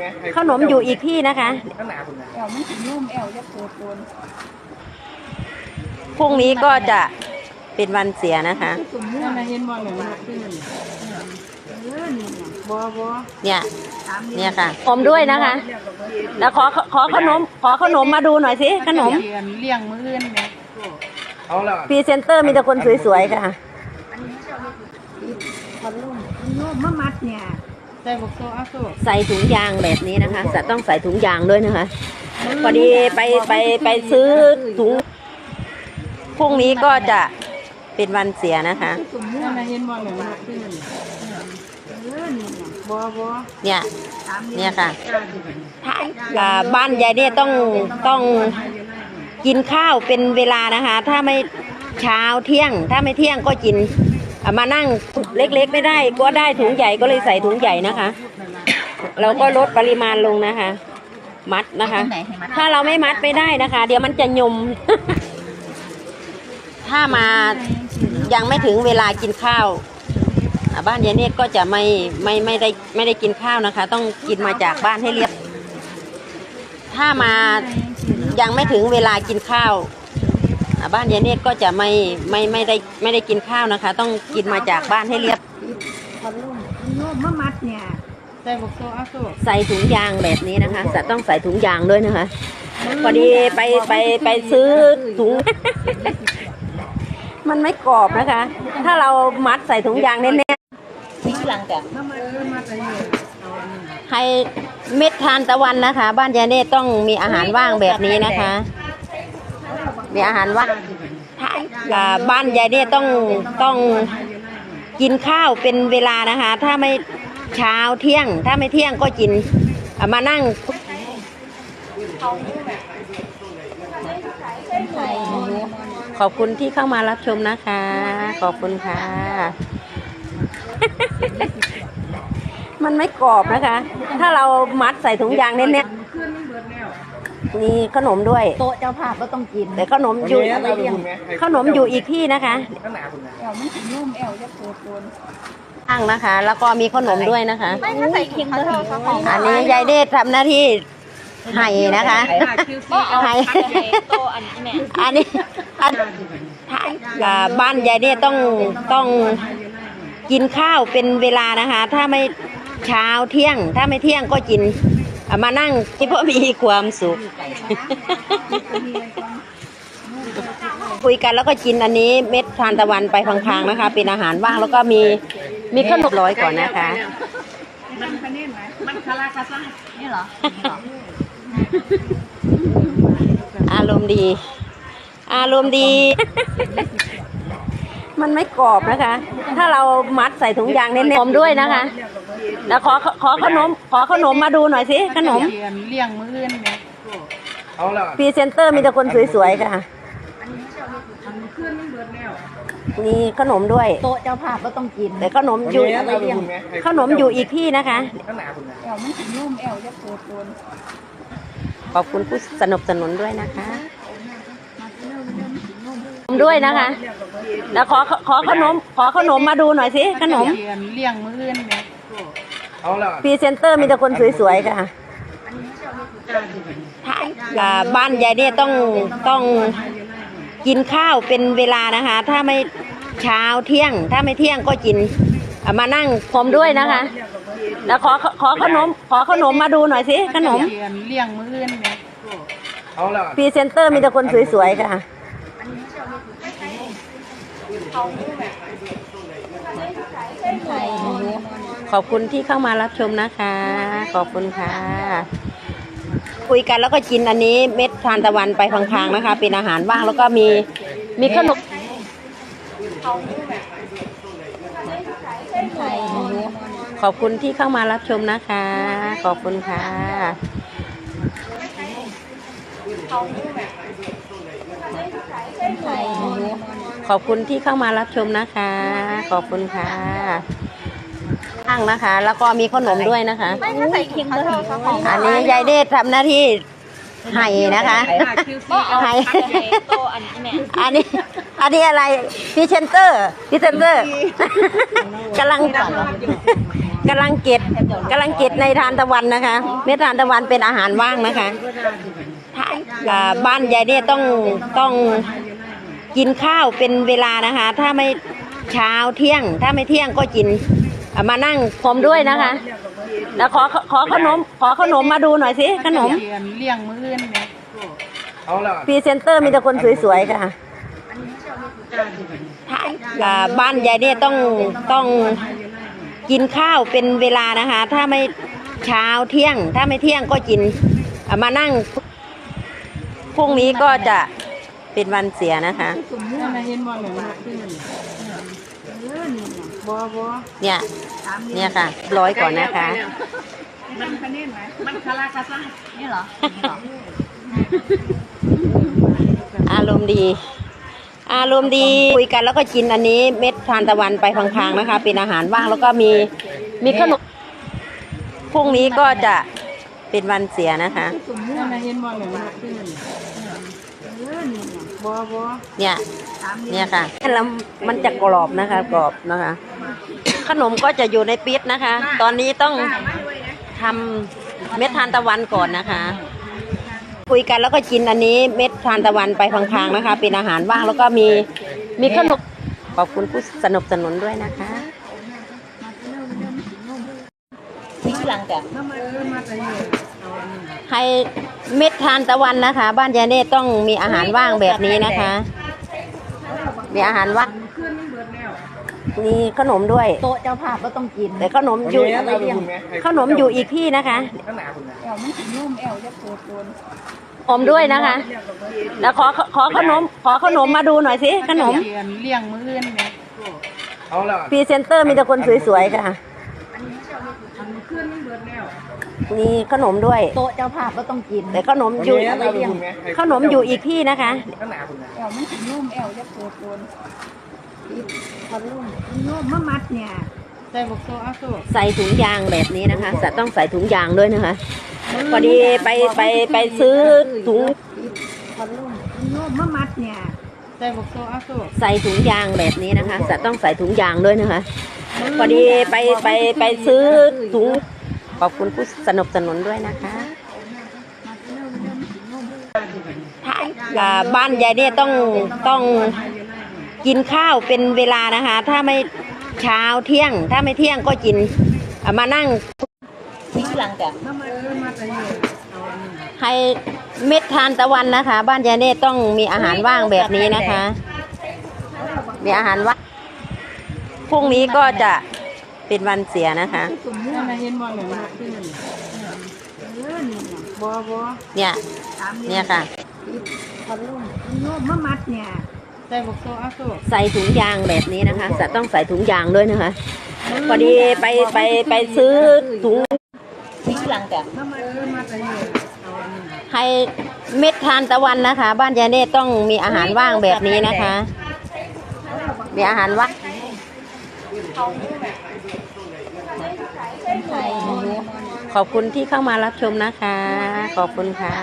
ไงขนมอยู่อีกที่นะคะข้างหน้าคุณนะแอวมันสินุ่มแอวจะโปวดโปนพรุ่งนี้ก็จะเป็นวันเสียนะคะตุ่มเนี่ยมาเห็นบ่เหมือนนกขึ้นเออนี่น่ะบ่บ่เนี่ยตามเนี่ยค่ะผมด้วยนะคะ แล้วขอขอขนม ขอขนมมาดูหน่อยสิขนมเลี้ยงเลี้ยงมื้ออื่นแม่เอาละพรีเซนเตอร์มีแต่คนสวยๆค่ะพันลุ่มนุ่มมะมัดเนี่ย ใส่บกโซอาโซใส่ถุงยางแบบนี้นะคะ จะต้องใส่ถุงยางด้วยนะคะ พอดีไปไปไปซื้อถุงพรุ่งนี้ก็จะเป็นวันเสียนะคะตุ่มเนี่ยมาเห็นบ่เหมือนนกขึ้นเออนี่น่ะบ่บ่เนี่ยตามเนี่ยค่ะอ่าบ้านยายเนี่ยต้องต้องกินข้าวเป็นเวลานะคะ ถ้าไม่เช้าเที่ยง ถ้าไม่เที่ยงก็กิน อะมานั่งเล็กๆไม่ได้ ก็ได้ถุงใหญ่ก็เลยใส่ถุงใหญ่นะคะ เราก็ลดปริมาณลงนะคะ มัดนะคะถ้าเราไม่มัดไม่ได้นะคะ เดี๋ยวมันจะยม ถ้ามายังไม่ถึงเวลากินข้าวอะบ้านยายเนี่ยก็จะไม่ไม่ไม่ได้ไม่ได้กินข้าวนะคะ ต้องกินมาจากบ้านให้เรียบ ถ้ามายังไม่ถึงเวลากินข้าวอะ บ้านยายเนี่ยก็จะไม่ไม่ไม่ได้ไม่ได้กินข้าวนะคะ ต้องกินมาจากบ้านให้เรียบพันลุ่มนุ่มมะมัดเนี่ยใส่บกโซอาโซใส่ถุงยางแบบนี้นะคะ จะต้องใส่ถุงยางด้วยนะคะพอดีไปไปไปซื้อถุง มันไม่กรอบนะคะ ถ้าเรามัดใส่ถุงยางแน่ๆนี่หลังจากมะมัดมะมัดอันนี้ให้เม็ดทานตะวันนะคะ บ้านยายเน่ต้องมีอาหารว่างแบบนี้นะคะ มีอาหารว่างอ่าบ้านยายเนี่ยต้องต้องกินข้าวเป็นเวลานะคะ ถ้าไม่เช้าเที่ยง ถ้าไม่เที่ยงก็กินอะมานั่งขอบคุณที่เข้ามารับชมนะคะ ขอบคุณค่ะ มันไม่กรอบนะคะ ถ้าเรามัดใส่ถุงยางแน่ๆ มีขนมด้วย โต๊ะเจ้าภาพก็ต้องกินแต่ขนมอยู่อะไรเลี้ยงไงขนมอยู่อีกที่นะคะข้างหน้าคุณนะแอวมันสินุ่มแอวจะโปวดโปนตั้งนะคะ แล้วก็มีขนมด้วยนะคะ ไม่ถ้าใส่เค็มเลยของอันนี้ยายเดชทำหน้าที่ไห่นะคะไห่โตอันนี้แม่อันนี้อันอ่าบ้านยายเนี่ยต้องต้องกินข้าวเป็นเวลานะคะ ถ้าไม่เช้าเที่ยง ถ้าไม่เที่ยงก็กิน อะมานั่งที่พ่อมีความสุข คุยกันแล้วก็กินอันนี้เม็ดทานตะวันไปพังๆนะคะ เป็นอาหารว่างแล้วก็มีมีขนมร้อยก่อนนะคะ มันคะแนนไหมมันคาราคาซ่านี่เหรอ อารมณ์ดี อารมณ์ดี มันไม่กรอบนะคะ ถ้าเรามัดใส่ถุงยางแน่นๆผมด้วยนะคะ แล้วขอขอขนม ขอขนมมาดูหน่อยสิขนมเลี้ยงเลี้ยงมื้ออื่นแม่เอาละพรีเซนเตอร์มีแต่คนสวยๆค่ะขึ้นมันเบิดแล้วมีขนมด้วย โต๊ะเจ้าภาพก็ต้องกิน แต่ขนมอยู่อะไรเลี้ยงไงขนมอยู่อีกที่นะคะข้างหน้าคุณนะแอวมันสินุ่มแอวจะโปวดโปนขอบคุณผู้สนับสนุนด้วยนะคะ ด้วยนะคะ แล้วขอขอขนมขอขนมมาดูหน่อยสิขนมเลี้ยงเลี้ยงมื้ออื่นแม่เอาละพรีเซนเตอร์มีแต่คนสวยๆค่ะอ่าบ้านยายเนี่ยต้องต้องกินข้าวเป็นเวลานะคะ ถ้าไม่เช้าเที่ยง ถ้าไม่เที่ยงก็กินมานั่งผมด้วยนะคะ แล้วขอขอขนมขอขนมมาดูหน่อยสิขนมเลี้ยงเมื้ออื่นแม่เอาละพรีเซนเตอร์มีแต่คนสวยๆค่ะ ขอบคุณที่เข้ามารับชมนะคะ ขอบคุณค่ะ คุยกันแล้วก็กินอันนี้เม็ดทานตะวันไปพังๆนะคะ เป็นอาหารว่างแล้วก็มีมีขนมขอบคุณที่เข้ามารับชมนะคะ ขอบคุณค่ะข อบคุณที่เข้ามารับชมนะคะ ขอบคุณค่ะตั้งนะคะ แล้วก็มีขนมด้วยนะคะ ไม่ถ้าใส่เค็มเลยของอันนี้ยายเดชทำหน้าที่ไห่นะคะไห่โตอันนี้แม่อันนี้ อันนี้อะไรพรีเซนเตอร์พรีเซนเตอร์กำลังกำลังเก็บกำลังเก็บในทานตะวันนะคะ เม็ดทานตะวันเป็นอาหารว่างนะคะถ้าอ่าบ้านยายเนี่ยต้องต้อง กินข้าวเป็นเวลานะคะ ถ้าไม่เช้าเที่ยง ถ้าไม่เที่ยงก็กินอะมานั่งผมด้วยนะคะ แล้วขอขอขนม ขอขนมมาดูหน่อยสิขนมเลี้ยงมื้ออื่นเนี่ยเอาละพรีเซนเตอร์มีแต่คนสวยๆค่ะถ้าอ่าบ้านยายเนี่ยต้องต้องกินข้าวเป็นเวลานะคะ ถ้าไม่เช้าเที่ยง ถ้าไม่เที่ยงก็กินอะมานั่งพรุ่งนี้ก็จะ เป็นวันเสียนะคะสมมุตินะเห็นบ่เหลืองนกขึ้นเออนี่น่ะบ่บ่เนี่ยเนี่ยค่ะร้อยก่อนนะคะ มันคะแนนไหมมันคาราคาซังนี่เหรออารมณ์ดี อารมณ์ดีคุยกันแล้วก็กินอันนี้เม็ดทานตะวันไปพลางๆนะคะ เป็นอาหารว่างแล้วก็มีมีขนมพรุ่งนี้ก็จะเป็นวันเสียนะคะสมมุตินะเห็นบ่เหลืองนกขึ้นเออนี่น่ะบ่บ่ เนี่ยเนี่ยค่ะแล้วมันจะกรอบนะคะ กรอบนะคะ ขนมก็จะอยู่ในปิดนะคะ ตอนนี้ต้องทำเม็ดทานตะวันก่อนนะคะ คุยกันแล้วก็กินอันนี้เม็ดทานตะวันไปพลางๆนะคะ เป็นอาหารว่างแล้วก็มีมีขนมขอบคุณผู้สนับสนุนด้วยนะคะทิ้งหลังจ้ะน้ำมันเออมาแต่นี่เอาอันนี้ให้ เม็ดทานตะวันนะคะ บ้านยายเน่ต้องมีอาหารว่างแบบนี้นะคะ มีอาหารว่างขึ้นมันเบิดแล้วมีขนมด้วย โต๊ะเจ้าภาพก็ต้องกินแต่ขนมอยู่เอาไปคุณแม่ขนมอยู่อีกที่นะคะข้างหน้าคุณนะแอวมันสินุ่มแอวจะโคตรโดนผมด้วยนะคะ แล้วขอขอขนม ขอขนมมาดูหน่อยสิขนมเลี้ยงมื้ออื่นเนี่ยเอาละพรีเซนเตอร์มีแต่คนสวยๆค่ะอันขึ้นมันเบิดแล้ว มีขนมด้วย โต๊ะเจ้าภาพก็ต้องกินแต่ขนมอยู่เอาไปคุณแม่ขนมอยู่อีกที่นะคะข้างหน้าคุณนะแอวมันสินุ่มแอวจะโคตรโดนปิดพันลุ่มนุ่มมะมัดเนี่ยใส่บกโซอาโซใส่ถุงยางแบบนี้นะคะจะต้องใส่ถุงยางด้วยนะคะพอดีไปไปไปซื้อถุงพันลุ่มนุ่มมะมัดเนี่ยใส่บกโซอาโซใส่ถุงยางแบบนี้นะคะจะต้องใส่ถุงยางด้วยนะคะพอดีไปไปไปซื้อถุง ขอบคุณผู้สนับสนุนด้วยนะคะถ้าบ้านยายเนี่ยต้องต้องกินข้าวเป็นเวลานะคะ ถ้าไม่เช้าเที่ยง ถ้าไม่เที่ยงก็กินมานั่งทิ้งหลังจ้เมาแต่ให้เม็ดทานตะวันนะคะ บ้านยายเนี่ยต้องมีอาหารว่างแบบนี้นะคะ มีอาหารว่างพรุ่งนี้ก็จะ เป็นวันเสียนะคะเห็นบ่เหลืองนกขึ้นเออนี่น่ะบ่เนี่ย เนี่ยค่ะพันลุ่มนุ่มมะมัดเนี่ยใส่บกโซอาโซใส่ถุงยางแบบนี้นะคะจะต้องใส่ถุงยางด้วยนะคะ พอดีไปไปไปซื้อถุงทิ้งหลังจ้ะน้ำมันเออมาแต่นี่เอาอันนี้ให้เม็ดทานตะวันนะคะ บ้านยายเน่ต้องมีอาหารว่างแบบนี้นะคะ มีอาหารว่าง ขอบคุณที่เข้ามารับชมนะคะ ขอบคุณค่ะ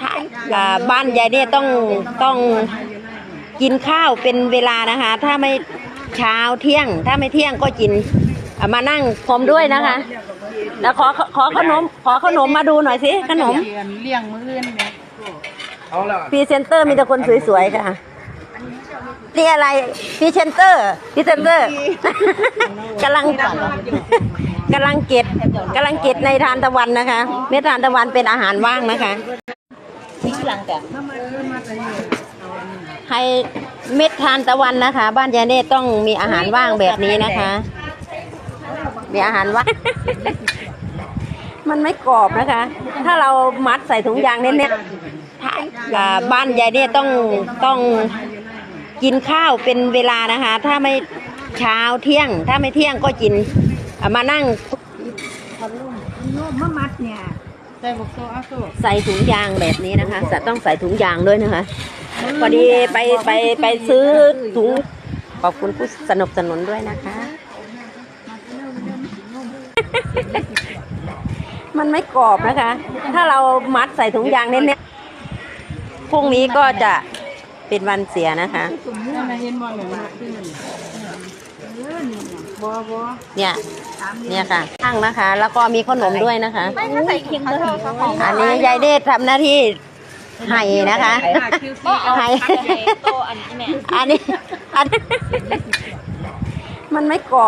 ถ้าอ่าบ้านยายเน่ต้องต้องกินข้าวเป็นเวลานะคะ ถ้าไม่เช้าเที่ยง ถ้าไม่เที่ยงก็กินอะมานั่งผมด้วยนะคะ แล้วขอขอขนม ขอขนมมาดูหน่อยสิขนมเลี้ยงมื้ออื่นเนี่ยเอาละพรีเซนเตอร์มีแต่คนสวยๆค่ะ นี่อะไรพรีเซนเตอร์พรีเซนเตอร์กำลังกำลังเก็บกำลังเก็บในทานตะวันนะคะ เม็ดทานตะวันเป็นอาหารว่างนะคะทิ้งหลังจ้ะน้ำมันเออมาแต่นี่เอาอันนี้ให้เม็ดทานตะวันนะคะ บ้านยายเน่ต้องมีอาหารว่างแบบนี้นะคะ มีอาหารว่างมันไม่กรอบนะคะ ถ้าเรามัดใส่ถุงยางเน้นๆถ้าอ่าบ้านยายเนี่ยต้องต้อง กินข้าวเป็นเวลานะคะ ถ้าไม่เช้าเที่ยง ถ้าไม่เที่ยงก็กินอะมานั่งพันลุ่มนุ่มมะมัดเนี่ยใส่บกโซอาโซใส่ถุงยางแบบนี้นะคะจะต้องใส่ถุงยางด้วยนะคะพอดีไปไปไปซื้อถุงขอบคุณผู้สนับสนุนด้วยนะคะ มันไม่กรอบนะคะ ถ้าเรามัดใส่ถุงยางเน้นๆพรุ่งนี้ก็จะ เป็นวันเสียนะคะสมมุตินะเห็นบ่เหลืองนกขึ้นเออนี่น่ะบัวบัวเนี่ยสามเนี่ยค่ะตั้งนะคะ แล้วก็มีขนมด้วยนะคะ ไม่ถ้าใส่เค็มก็ถือว่าของอันนี้ยายเดชทำหน้าที่ไห่นะคะไห่อันนี้อันนี้ มันไม่กรอบ